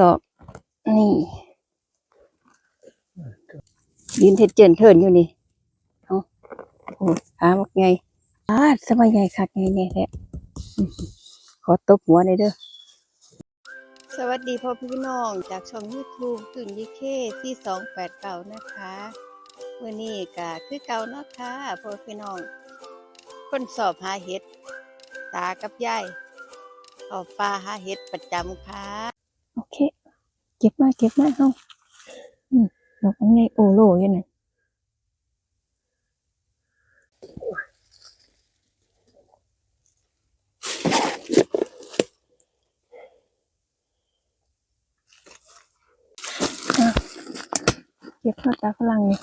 ดอก นี่ยืนเท็ดเจนเทินอยู่นี่เอาโอ้หามักไงอาสบายใหญ่คักไงเนี่ยแหละขอตบหัวหน่อยเด้อสวัสดีพ่อพี่น้องจากช่อง YouTube ตื่นยีเคที่สองแปดเก่านะคะวันนี้ก็คือเก่าเนาะค่ะพ่อพี่น้อง คนสอบหาเห็ด ตากับยายออกปลาหาเห็ดประจำค่ะ เก็บมาเก็บมาเฮาอืมดอกมันไงโอโลอยู่นั่นอะเก็บมาตาฝรั่งนี่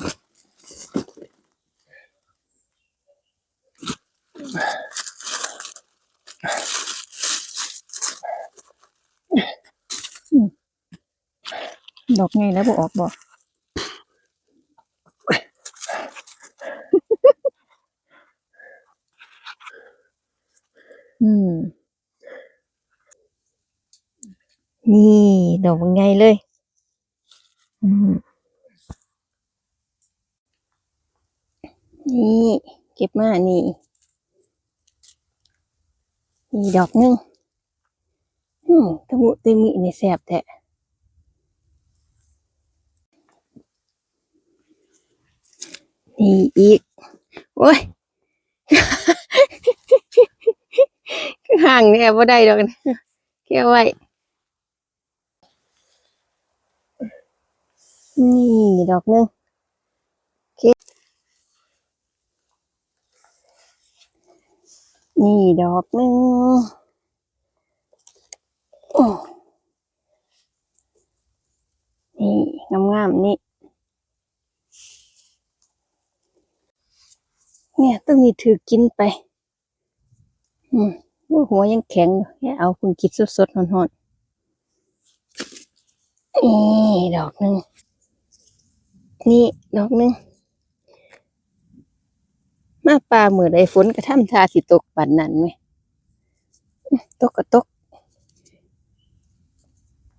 ดอกไงแล้วบออกบอกอืม นี่ดอกไงเลย อืม นี่เก็บมานี่นี่ดอกนึงอืมตะมุตะมินี่แสบแท้ นี่อีก โอ้ยห่างเนี่ยบ่ได้ดอกนะแค่ไว้ นี่ดอกหนึงนี่ดอกหนึงนี่งามๆนี่ เนี่ยต้องมีถือกินไป อืมหัวยังแข็งอยู่แค่เอาคุณกินสดๆร้อนๆนี่ดอกหนึ่งนี่ดอกหนึ่งมาปลาเมื่อใดฝนกระทำทาสิตกปันนั้นไหมตกก็ตก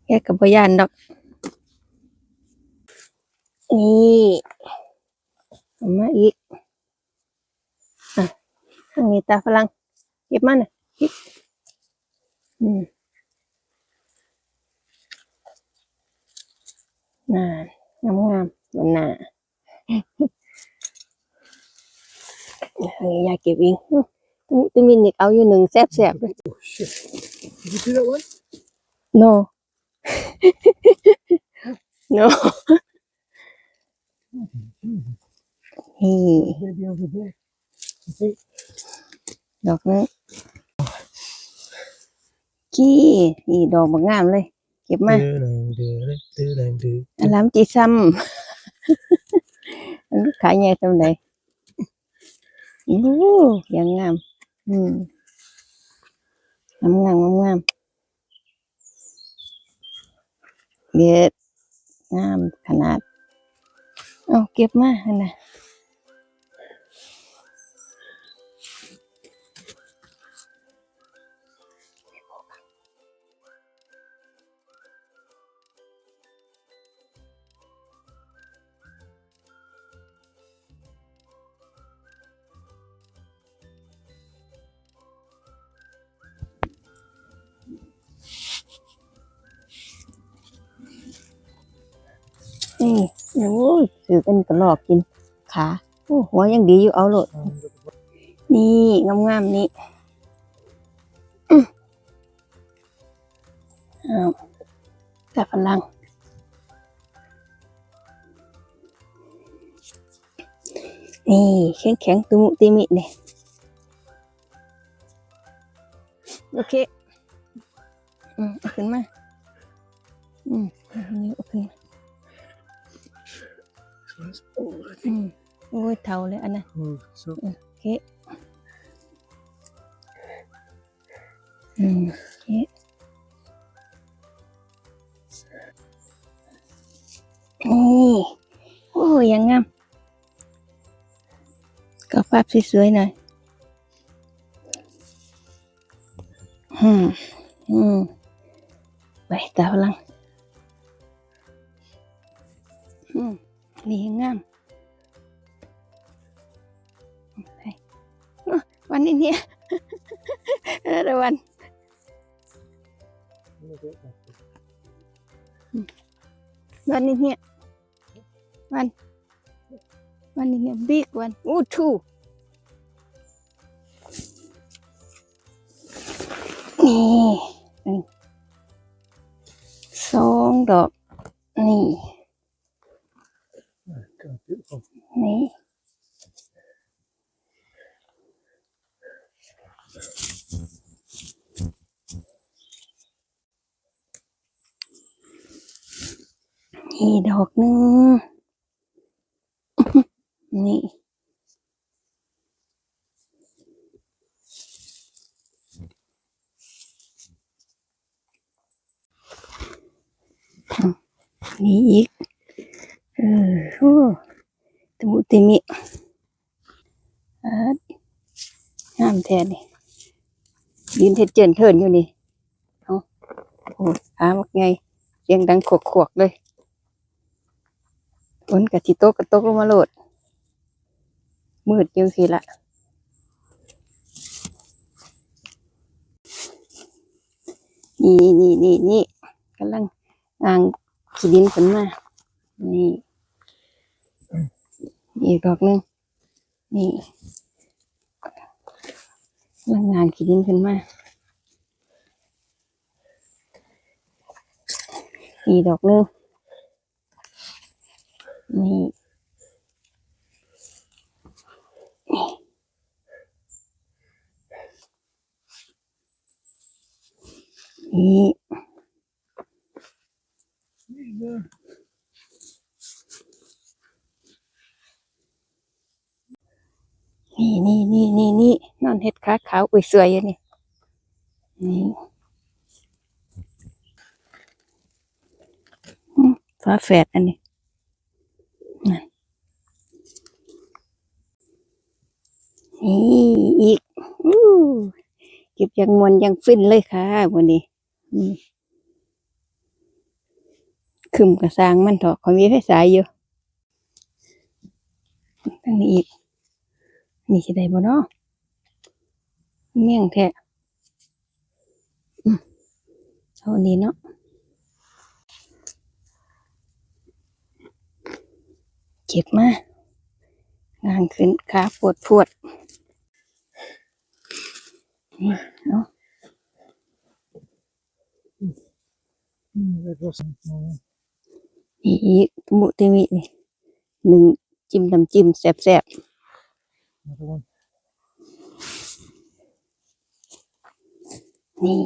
แค่กับพยานดอก นี่มาอีกอ่ ข้างนี้ตาฝรั่งเก็บมันน่ะเก็บอืมน่างามงามๆมันน่าเฮ้ยอยากเก็บเองอื้อตุตุมินนิกเอาอยู่หนึ่งแซ่บๆเลย Oh shit. Did you see that one? no no นี่ Maybe over there. You see? ดอกนี้กี้นี่ดอกบางงามเลย เก็บมา Do-lang-do-lang-do-lang-do. อันล้ำจีซ้ำอันขายใหญ่ตำไหนโอ้ยังงาม อืมงามงามงามงามเด็ดงามขนาด เอาเก็บมาอันน่ะ นี่โอ้ยถือกันกระลอกกินขาโอ้หัวยังดีอยู่เอาโลดนี่งามๆนี่อื้ออ้าวแต่พลังนี่แข็งแข็งๆตุมุติมิเนี่ยโอเค อืมเอขึ้นมา อืมเอาขึ้นมา เอาขึ้นมา This one's old, I อื think. มโอ้ยเท่าเลยอันนั้น Oh, so โอเค อืมโอเค นี่ โอ้ยยังงามก็ภาพสวยๆหน่อย อืม อืม ไปตาพลัง อืม นี่งามวันนี้เนี่ยระวันวันนี้เนี่ยวัน วันนี้เนี่ย big one อู้ two นี่สองดอกนี่ นี่นี่ดอกหนึ่ง นี่ นี่อีก เออโอ้ ติมิอ่างามแท้นี่ยืนเท็ดเจนเทินอยู่นี่เอาโอ้หามักไงเสียงดังขวกขวกๆเลยฝนกะทิโตกกะตกลงมาโหลด มืดยังสิละนี่นี่นี่นี่กำลังอ่างขีดินขึ้นมา นี่ อีกดอกหนึ่งนี่ลังงานขีดินขึ้นมาอีกดอกหนึ่งนี่นี่นี่นี่นอนเห็ดขาขาวอุ้ยสวยอยู่นี่นี่ฟ้าแฝดอันนี้นั่นนี่อีกอู้เก็บยังมวนยังฟินเลยค่ะวันนี้อืมคึมกระซางมันเถอะขอมีไฟสายอยู่ตั้งนี้อีก นี่จะได้บ่เนาะ เมี่ยงแท้อืมเอาอันนี้เนาะเจ็บมากงานขึ้นขาปวดปวดนี่เนาะนี่อีกตะมุติมินี่หนึ่งจิ้มน้ำจิ้มแซ่บๆ นี่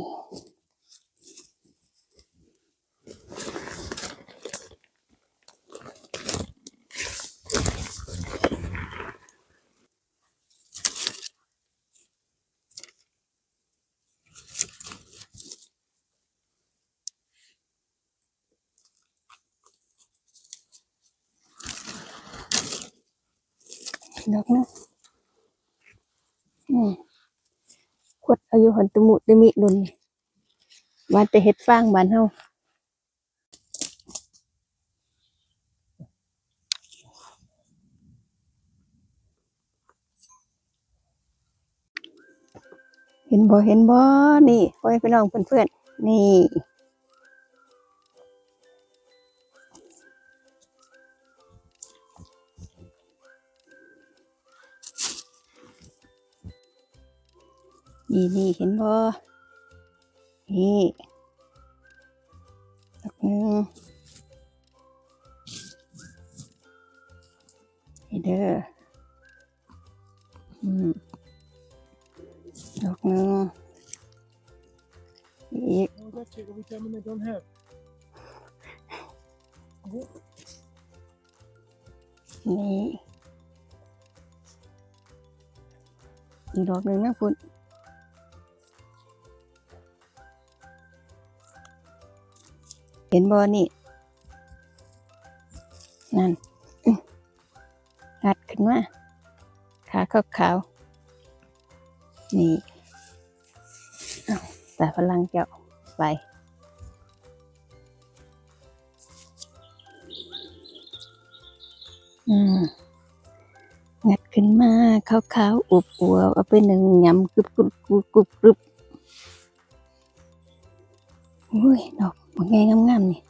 ดอกนะอืมขวด อยู่หันตุมุตะมิลุนว่าแต่เฮ็ดฟางบ้านเฮาเห็นบ่เห็นบ่นี่พ่อแม่พี่น้องเพื่อนๆนี่ นี่นี่เห็นบ่นี่ดอกหนึงนี่เด้ออืมดอกหนึงอีก Oh, that's it. Every time they don't have. นี่อีกดอกหนึ่งนะคุณ เห็นบ่นี่ นั่นงัดขึ้นมา ขาขาวขาวๆนี่แต่พลังเจ้าไปอืมงัดขึ้นมาขาวๆอุบอวบเอาไปหนึ่งยำกรุบกรุบกรุบกรุบกรุบอุ้ยดอก มันไงงามๆนี่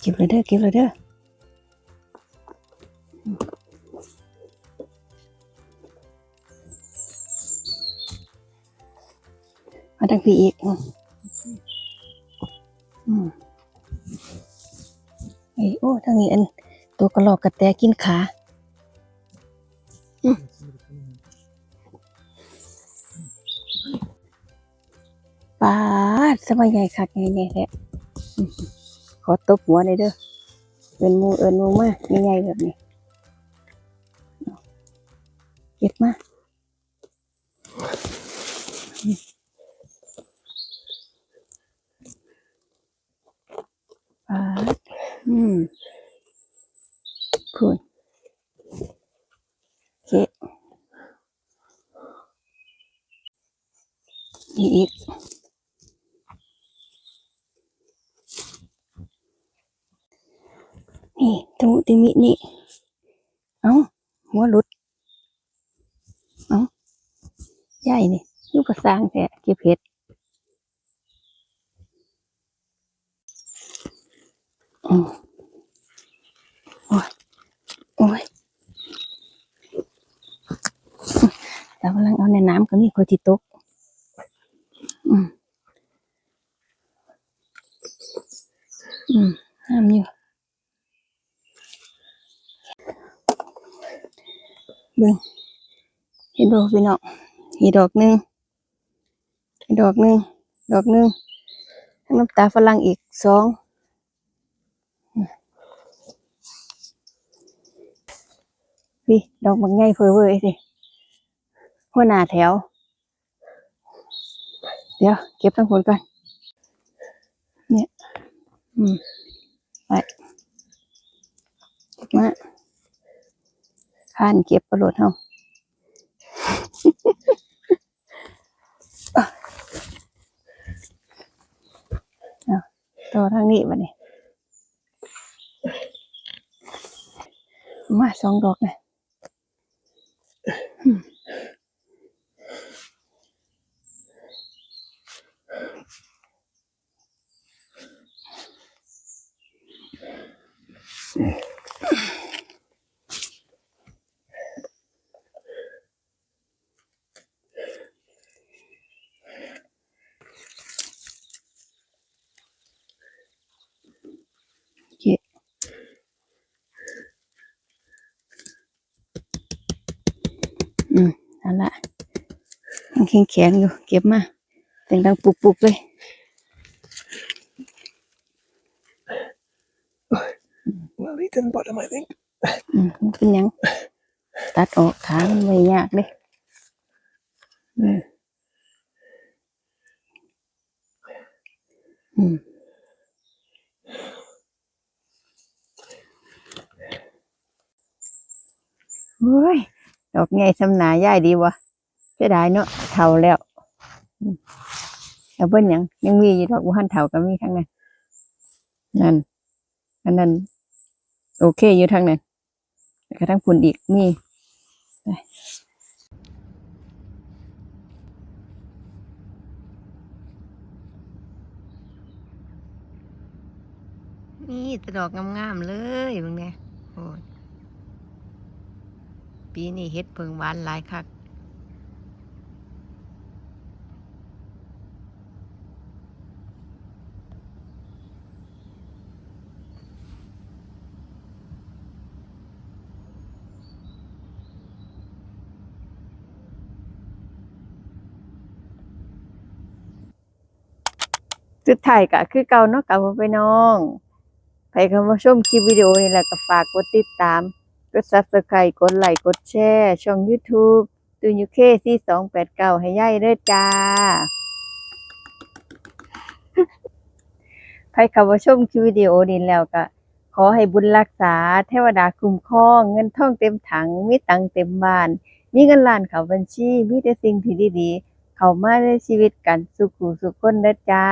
เก็บเลยเด้อเก็บเลยเด้อมาทางพี่อีกอืมอืมไอ้โอ้ทางนี้อันตัวกระหลอกกระแตกินขา สมัยใหญ่คักใหญ่ๆแท้อื้อหือขอตบหัวเลยเด้อเอินมูเอินมูมาใหญ่ๆแบบนี้เก็บมาปาดอืมพูนเก็บนี่อีก นี่ตะมุติมินี่ เอ้าหัวหลุด เอ้าใหญ่นี่ลูกกระสางแท้เก็บเห็ดอืมโอ้ย โอ้ยแต่กำลังเอาในน้ำก็มีคนที่ตก อืมอืมห้ามอยู่ เบิ่งเห็นดอกพี่น้องเห็นดอกหนึ่งเห็นดอกหนึ่งดอกหนึ่งน้ำตาฝรั่งอีกสองพี่ดอกบางใหญ่เฟอเว้ยสิหัวหน้าแถว เดี๋ยว เก็บทั้งผลก่อนเนี่ย อืม ไปมา ข้านเก็บประโลดเฮาเอาต่อทางนี้บัดนี้มาสองดอกนะ นั่นละยังแข็งแข็งๆอยู่ เก็บมาเสียงดังปุกๆเลย Well eaten bottom, I think. อืมมันเป็นหยัง ตัดออกขามันไม่ยากเลยอืมอืมโอ้ย ดอกไงสำนาย่ายดีวะเสียดายเนาะเท่าแล้วอืมแล้วเบิ้นยังยังมีอยู่ดอกบุหันเท่าก็มีทั้งนั้นนั่นอันนั้น โอเคอยู่ทั้งนั้นแล้วก็ทั้งพุ่นอีกมีไปนี่แต่ดอกงามๆเลยมึงเนี่ย ปีนี้เฮ็ดเพิงหวานหลายคักสุดท้ายก็คือเก่าเนาะกับไปน้อง ไปคำว่าชมคลิปวิดีโอนี่แหละก็ฝากกดติดตาม กด Subscribe กดไลค์กดแชร์ช่อง YouTube ตูนยูเคที่สองแปดเก้าให้ย่ายเด้อจ้าใครคำว่าชมคลิปวิดีโอนี้แล้วก็ขอให้บุญรักษาเทวดาคุ้มครอง เงินทองเต็มถัง มีตังค์เต็มบ้าน มีเงินล้านเข้าบัญชี มีแต่สิ่งที่ดีๆ เข้ามาในชีวิตกันสุขุสุขคนเด้อจ้า